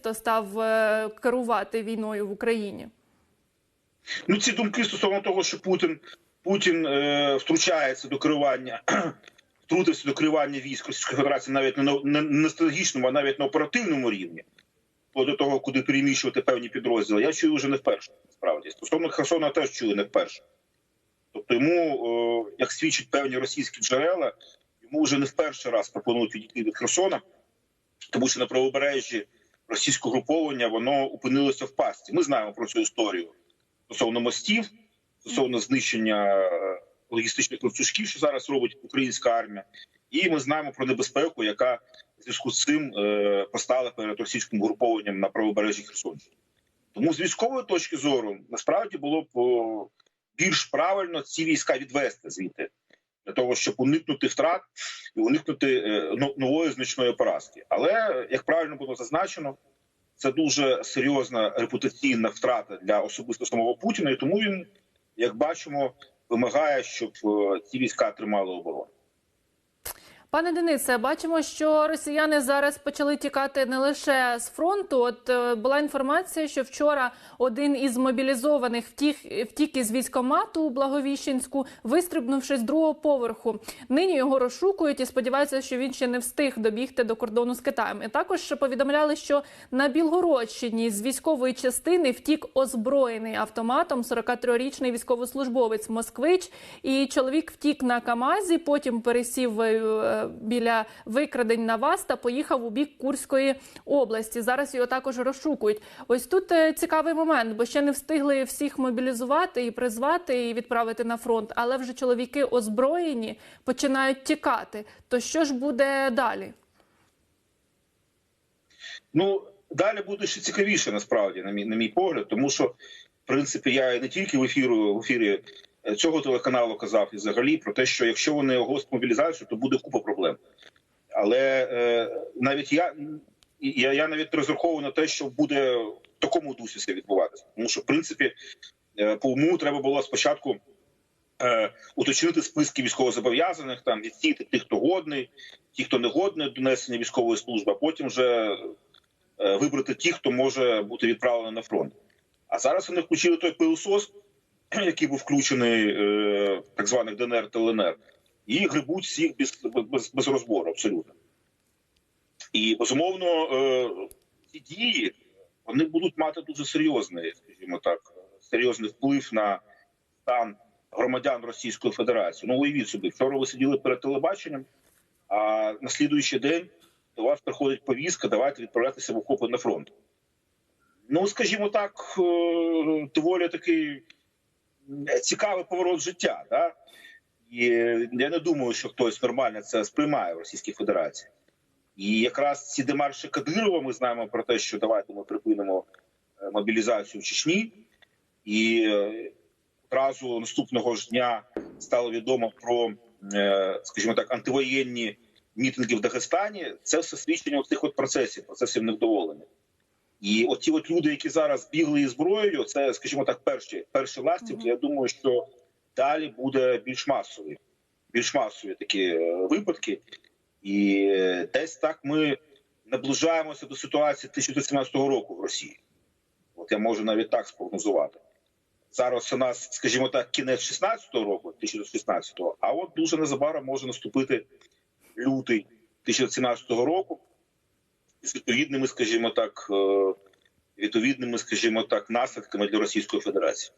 особисто став е, керувати війною в Україні? Ну, ці думки стосовно того, що Путін Путін е, втручається до керування, втрутився до керування військ Російської Федерації навіть не на не стратегічному, а навіть на оперативному рівні, до того, куди переміщувати певні підрозділи. Я чую вже не вперше. Насправді стосовно Херсона теж чую не вперше. Тобто, йому, е, як свідчать певні російські джерела, йому вже не в перший раз пропонують відійти від Херсона, тому що на правобережжі російського груповання воно опинилося в пасті. Ми знаємо про цю історію стосовно мостів, стосовно знищення е, логістичних ланцюжків, що зараз робить українська армія, і ми знаємо про небезпеку, яка в зв'язку з цим е, постала перед російським групованням на правобережжі Херсонщини. Тому з військової точки зору насправді було б більш правильно ці війська відвести звідти для того, щоб уникнути втрат і уникнути е, нової значної поразки. Але як правильно було зазначено, це дуже серйозна репутаційна втрата для особисто самого Путіна, і тому він, як бачимо, вимагає, щоб е, ці війська тримали оборону. Пане Денисе, бачимо, що росіяни зараз почали тікати не лише з фронту. От е, була інформація, що вчора один із мобілізованих втік, втік із військомату у Благовіщенську, вистрибнувши з другого поверху. Нині його розшукують і сподіваються, що він ще не встиг добігти до кордону з Китаєм. І також повідомляли, що на Білгородщині з військової частини втік озброєний автоматом 43-річний військовослужбовець Москвич. І чоловік втік на Камазі, потім пересів е, біля викрадень на вас та поїхав у бік Курської області. Зараз його також розшукують. Ось тут е, цікавий момент, бо ще не встигли всіх мобілізувати і призвати і відправити на фронт. Але вже чоловіки озброєні починають тікати. То що ж буде далі? Ну далі буде ще цікавіше, насправді, на мій на мій погляд, тому що в принципі я не тільки в ефіру в ефірі цього телеканалу казав і взагалі про те, що якщо вони оголосять мобілізацію, то буде купа проблем. Але е, навіть я, я, я навіть розраховую на те, що буде в такому дусі все відбуватися, тому що в принципі е, по уму треба було спочатку. е, Уточнити списки військовозобов'язаних, там відсіти тих, хто годний, ті, хто не годний до несення військової служби, а потім вже е, вибрати ті, хто може бути відправлений на фронт. А зараз вони включили той пилосос, який був включений е, так званих ДНР та ЛНР, і грибуть всіх без, без, без розбору абсолютно. І безумовно, е, ці дії вони будуть мати дуже серйозний, скажімо так, серйозний вплив на стан громадян Російської Федерації. Ну, уявіть собі, вчора ви сиділи перед телебаченням, а на слідуючий день до вас приходить повістка, давайте відправлятися в окопи на фронт. Ну, скажімо так, е, доволі такий цікавий поворот життя. Да? І я не думаю, що хтось нормально це сприймає в Російській Федерації. І якраз ці демарші Кадирова ми знаємо про те, що давайте ми припинимо е, мобілізацію в Чечні, і е, одразу наступного ж дня стало відомо про, е, скажімо так, антивоєнні мітинги в Дагестані. Це все свідчення цих от процесів, процесів невдоволення. І оті от люди, які зараз бігли із зброєю, це, скажімо так, перші перші ластівки. Я думаю, що далі буде більш масові, більш масові такі е, випадки. І е, десь так ми наближаємося до ситуації 1917 року в Росії. От я можу навіть так спрогнозувати. Зараз у нас, скажімо так, кінець 16-го року, 1916-го, а от дуже незабаром може наступити лютий 1917 року з відповідними, скажімо так, е, відповідними, скажімо так, наслідками для Російської Федерації.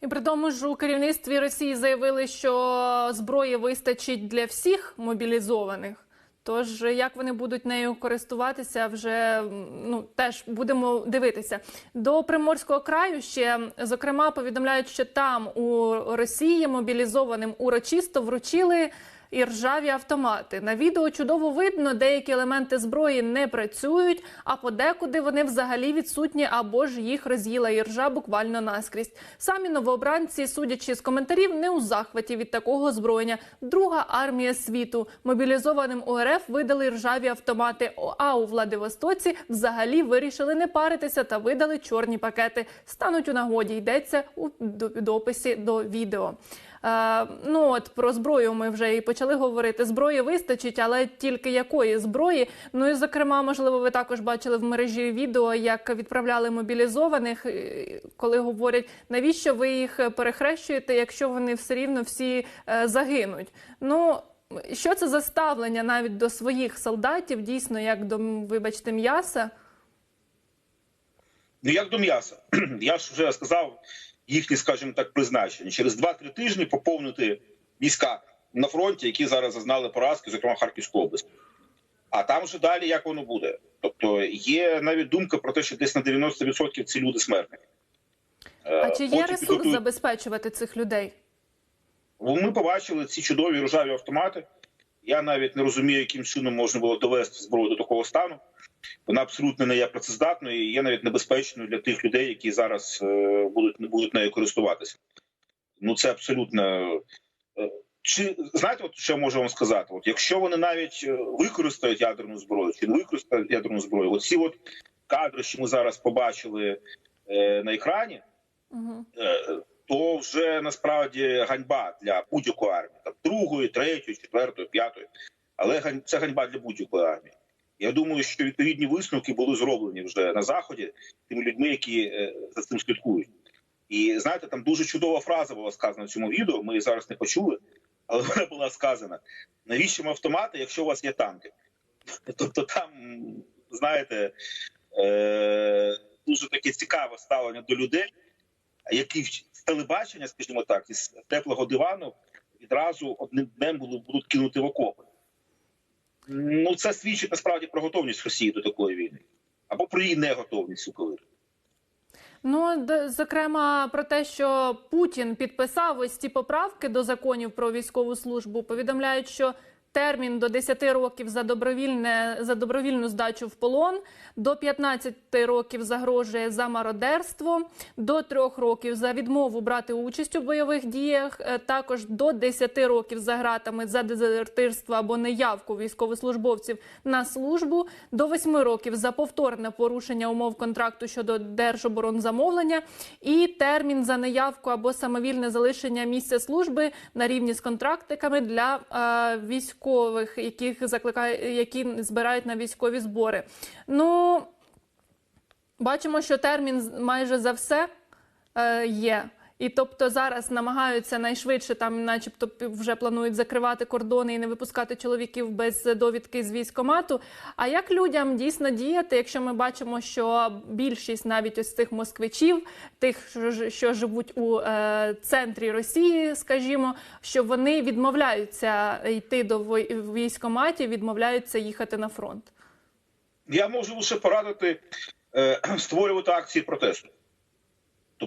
І при тому ж у керівництві Росії заявили, що зброї вистачить для всіх мобілізованих. Тож як вони будуть нею користуватися, вже ну теж будемо дивитися. До Приморського краю ще зокрема повідомляють, що там у Росії мобілізованим урочисто вручили і ржаві автомати. На відео чудово видно, деякі елементи зброї не працюють, а подекуди вони взагалі відсутні або ж їх роз'їла іржа буквально наскрізь. Самі новообранці, судячи з коментарів, не у захваті від такого озброєння. Друга армія світу мобілізованим УРФ видали ржаві автомати. А у Владивостоці взагалі вирішили не паритися та видали чорні пакети. Стануть у нагоді. Йдеться у дописі до відео. Е, ну от про зброю ми вже і почали говорити. Зброї вистачить, але тільки якої зброї? Ну і зокрема, можливо, ви також бачили в мережі відео, як відправляли мобілізованих, е, коли говорять, навіщо ви їх перехрещуєте, якщо вони все рівно всі е, загинуть. Ну що це за ставлення навіть до своїх солдатів, дійсно, як до вибачте, м'яса? Ну як до м'яса. Я ж вже сказав їхні, скажімо так, призначення. Через 2-3 тижні поповнити війська на фронті, які зараз зазнали поразки, зокрема Харківську область. А там вже далі як воно буде. Тобто є навіть думка про те, що десь на 90% ці люди смертні. А чи є Потім ресурс підготують- забезпечувати цих людей? Ми побачили ці чудові рожаві автомати. Я навіть не розумію, яким чином можна було довести зброю до такого стану. Вона абсолютно не є працездатною і є навіть небезпечною для тих людей, які зараз е, будуть не будуть нею користуватися. Ну це абсолютно. е, Чи знаєте, от що я можу вам сказати? От якщо вони навіть е, використають ядерну зброю, чи не використають ядерну зброю, оці от кадри, що ми зараз побачили е, на екрані, е, то вже насправді ганьба для будь-якої армії, там другої, третьої, четвертої, п'ятої. Але це ганьба для будь-якої армії. Я думаю, що відповідні висновки були зроблені вже на заході тими людьми, які е, за цим слідкують. І знаєте, там дуже чудова фраза була сказана в цьому відео. Ми її зараз не почули, але вона була сказана: навіщо вам автомати, якщо у вас є танки? Тобто, там, знаєте, е, дуже таке цікаве ставлення до людей, які телебачення, скажімо так, із теплого дивану відразу одним днем будуть, кинути в окопи. Ну, це свідчить насправді про готовність Росії до такої війни або про її неготовність цілковиту. Ну, зокрема, про те, що Путін підписав ось ці поправки до законів про військову службу, повідомляють, що термін до 10 років за добровільне за добровільну здачу в полон, до 15 років загрожує за мародерство, до 3 років за відмову брати участь у бойових діях, е, також до 10 років за гратами за дезертирство або неявку військовослужбовців на службу, до 8 років за повторне порушення умов контракту щодо держоборонзамовлення і термін за неявку або самовільне залишення місця служби на рівні з контрактиками для е, військових, яких закликає, які збирають на військові збори. Ну бачимо, що термін майже за все е, є. І тобто зараз намагаються найшвидше, там, начебто, вже планують закривати кордони і не випускати чоловіків без довідки з військомату. А як людям дійсно діяти, якщо ми бачимо, що більшість навіть ось цих москвичів, тих, що, живуть у е, центрі Росії, скажімо, що вони відмовляються йти до військоматів, відмовляються їхати на фронт? Я можу лише порадити е, створювати акції протесту.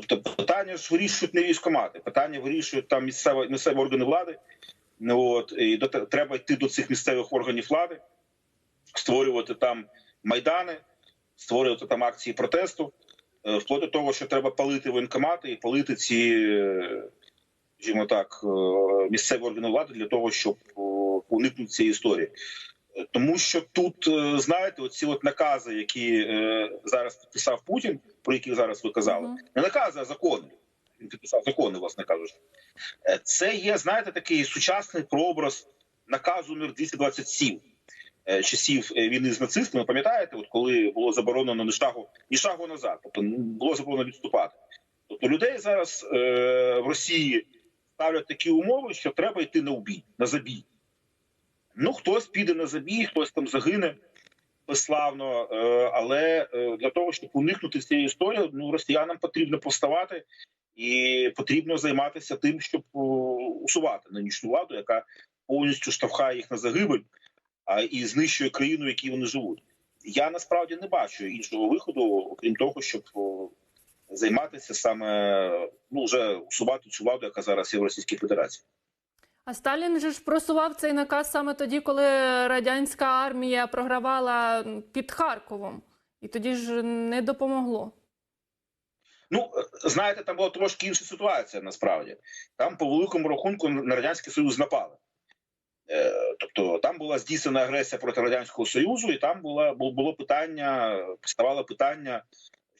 Тобто, питання ж вирішують не військомати, питання вирішують там місцеві, місцеві органи влади. Ну, от, і до, треба йти до цих місцевих органів влади, створювати там майдани, створювати там акції протесту, е, вплоть до того, що треба палити воєнкомати і палити ці, е, скажімо так, е, місцеві органи влади для того, щоб уникнути цієї історії. Тому що тут, е, знаєте, оці от накази, які е, зараз підписав Путін, про які зараз ви казали, не накази, а закони. Він підписав закони, власне кажучи. Е, Це є, знаєте, такий сучасний прообраз наказу номер 227 е, часів війни з нацистами. Пам'ятаєте, от коли було заборонено ні шагу, ні шагу назад, тобто було заборонено відступати. Тобто людей зараз е, в Росії ставлять такі умови, що треба йти на убій, на забій. Ну, хтось піде на забій, хтось там загине безславно, е, але е, для того, щоб уникнути цієї історії, ну росіянам потрібно повставати і потрібно займатися тим, щоб усувати нинішню владу, яка повністю штовхає їх на загибель, і знищує країну, в якій вони живуть. Я насправді не бачу іншого виходу, окрім того, щоб займатися саме ну вже усувати цю владу, яка зараз є в Російській Федерації. А Сталін же ж просував цей наказ саме тоді, коли радянська армія програвала під Харковом, і тоді ж не допомогло. Ну, е, знаєте, там була трошки інша ситуація насправді. Там, по великому рахунку, на Радянський Союз напали. Е, тобто там була здійснена агресія проти Радянського Союзу, і там була, бу- було питання, ставало питання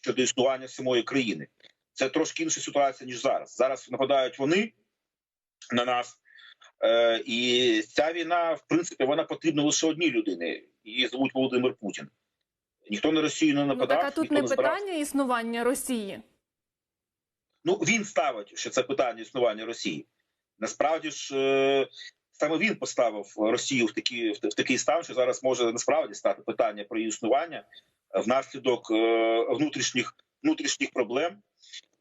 щодо існування самої країни. Це трошки інша ситуація, ніж зараз. Зараз нападають вони, на нас. Е, і ця війна, в принципі, вона потрібна лише одній людині. Її звуть Володимир Путін. Ніхто на Росію не Ну, нападав. так а тут не питання існування Росії. Ну він ставить, що це питання існування Росії. Насправді ж е, саме він поставив Росію в такий, в, в такий стан, що зараз може насправді стати питання про її існування внаслідок е, внутрішніх внутрішніх проблем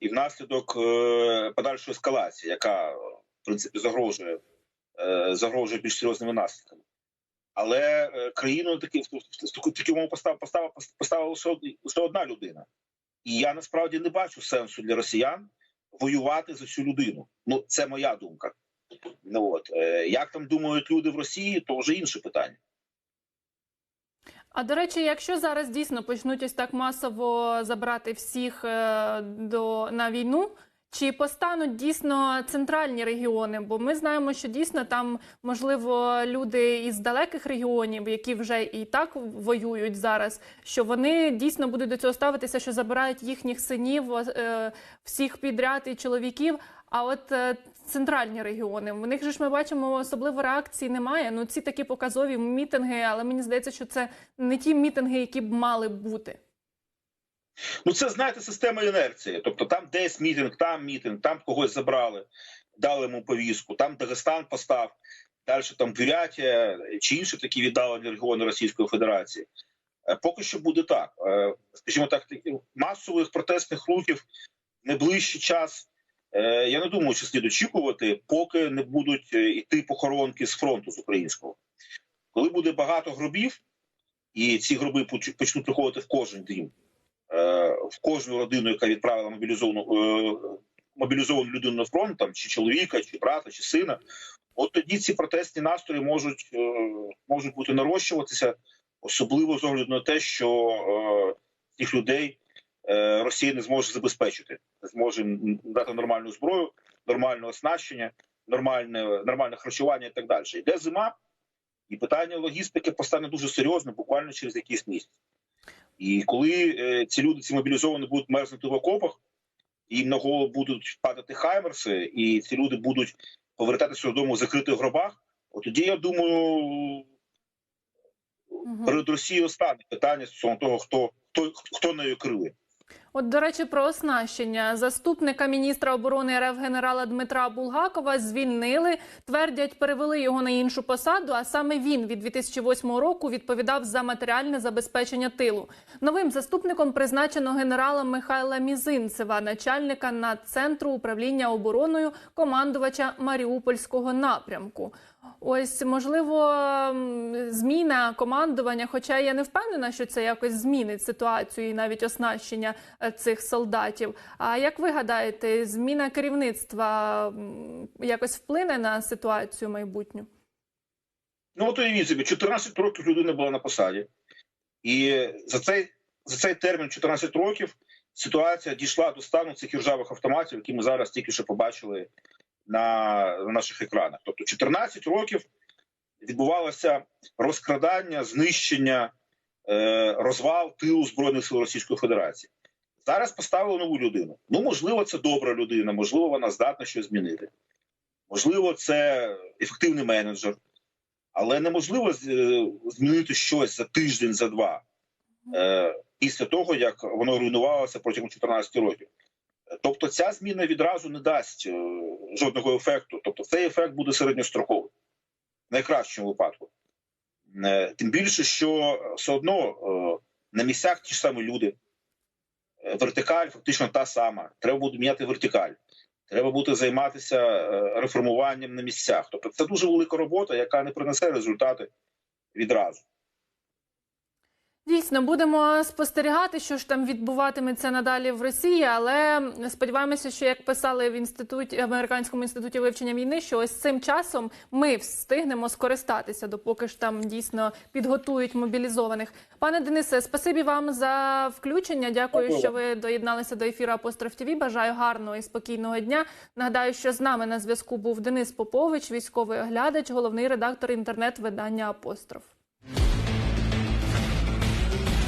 і внаслідок е, подальшої ескалації, яка в принципі загрожує е, загрожує більш серйозними наслідками. Але е, країну таки в, в, в, таку- таку поставила, лише, одна людина. І я насправді не бачу сенсу для росіян воювати за цю людину. Ну це моя думка. Ну от е, як там думають люди в Росії, то вже інше питання. А до речі, якщо зараз дійсно почнуть ось так масово забрати всіх до на війну, чи постануть дійсно центральні регіони? Бо ми знаємо, що дійсно там можливо люди із далеких регіонів, які вже і так воюють зараз, що вони дійсно будуть до цього ставитися, що забирають їхніх синів, е, всіх підряд і чоловіків. А от е, центральні регіони, в них же ж ми бачимо особливо реакції немає. Ну ці такі показові мітинги, але мені здається, що це не ті мітинги, які б мали бути. Ну це знаєте, система інерції. Тобто там десь мітинг, там мітинг, там когось забрали, дали йому повістку, там Дагестан постав, далі там Бурятія чи інші такі віддалені регіони Російської Федерації. Е, Поки що буде так. Е, Скажімо так, масових протестних рухів найближчий час. е, Я не думаю, що слід очікувати, поки не будуть йти похоронки з фронту з українського. Коли буде багато гробів, і ці гроби почнуть приходити в кожен е, в кожну родину, яка відправила мобілізовану е, мобілізовану людину на фронт, там чи чоловіка, чи брата, чи сина. От тоді ці протестні настрої можуть е, можуть бути нарощуватися, особливо з огляду на те, що е, цих людей е, Росія не зможе забезпечити, не зможе дати нормальну зброю, нормальне оснащення, нормальне нормальне харчування і так далі. Йде зима, і питання логістики постане дуже серйозно, буквально через якийсь місяць. І коли е, ці люди, ці мобілізовані, будуть мерзнути в окопах, їм на голову будуть падати хаймерси, і ці люди будуть повертатися додому в закритих гробах, от тоді я думаю, перед Росією стане питання стосовно того, хто хто хто нею керує. От, до речі, про оснащення заступника міністра оборони РФ генерала Дмитра Булгакова звільнили. Твердять, перевели його на іншу посаду. А саме він від 2008 року відповідав за матеріальне забезпечення тилу. Новим заступником призначено генерала Михайла Мізинцева, начальника надцентру управління обороною командувача Маріупольського напрямку. Ось можливо зміна командування, хоча я не впевнена, що це якось змінить ситуацію і навіть оснащення е, цих солдатів. А як ви гадаєте, зміна керівництва якось вплине на ситуацію майбутню? Ну от уявіть собі, 14 років людина була на посаді, і за цей за цей термін 14 років ситуація дійшла до стану цих ржавих автоматів, які ми зараз тільки що побачили на, на наших екранах. Тобто 14 років відбувалося розкрадання, знищення, е, розвал тилу збройних сил Російської Федерації. Зараз поставили нову людину. Ну, можливо, це добра людина, можливо, вона здатна щось змінити. Можливо, це ефективний менеджер, але неможливо е, змінити щось за тиждень, за два е, після того, як воно руйнувалося протягом 14 років. Тобто, ця зміна відразу не дасть е, жодного ефекту. Тобто, цей ефект буде середньостроковий, в найкращому випадку. Е, Тим більше, що все одно е, на місцях ті ж самі люди. Е, Вертикаль фактично та сама. Треба буде міняти вертикаль. Треба буде займатися реформуванням на місцях. Тобто, це дуже велика робота, яка не принесе результати відразу. Дійсно, будемо спостерігати, що ж там відбуватиметься надалі в Росії, але сподіваємося, що як писали в інституті американському інституті вивчення війни, що ось цим часом ми встигнемо скористатися, допоки ж там дійсно підготують мобілізованих. Пане Денисе, спасибі вам за включення. Дякую, Дякую. що ви доєдналися до ефіру Апостроф ТВ. Бажаю гарного і спокійного дня. Нагадаю, що з нами на зв'язку був Денис Попович, військовий оглядач, головний редактор інтернет-видання Апостроф.